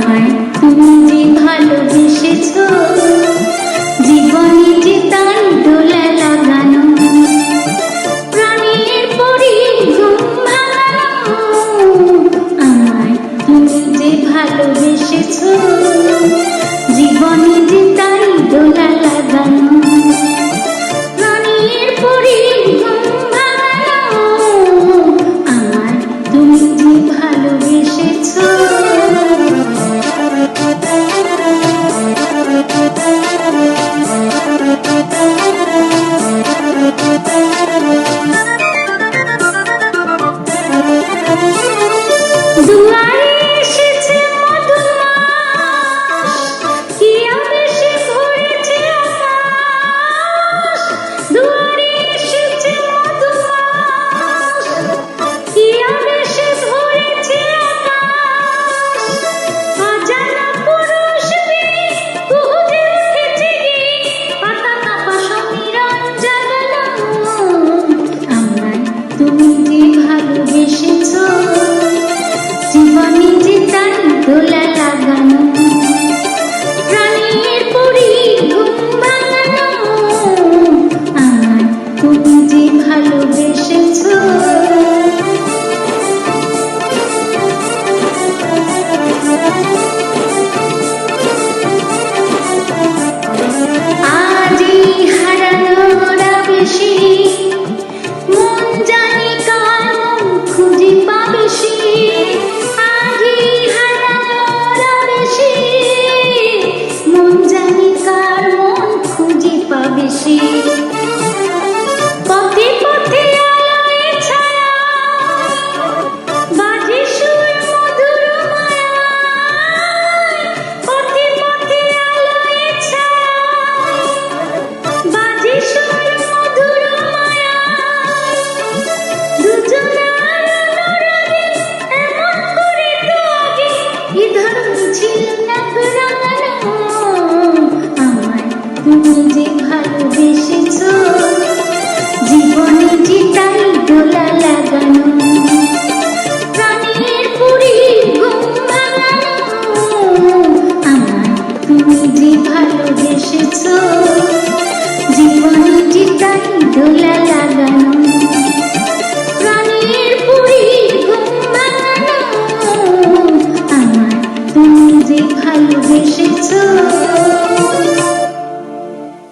আমায় তুমি যে ভালোবেসেছো Cause the light Si যে ভালোবেসেছ। জীবনে যে দোলা লাগানো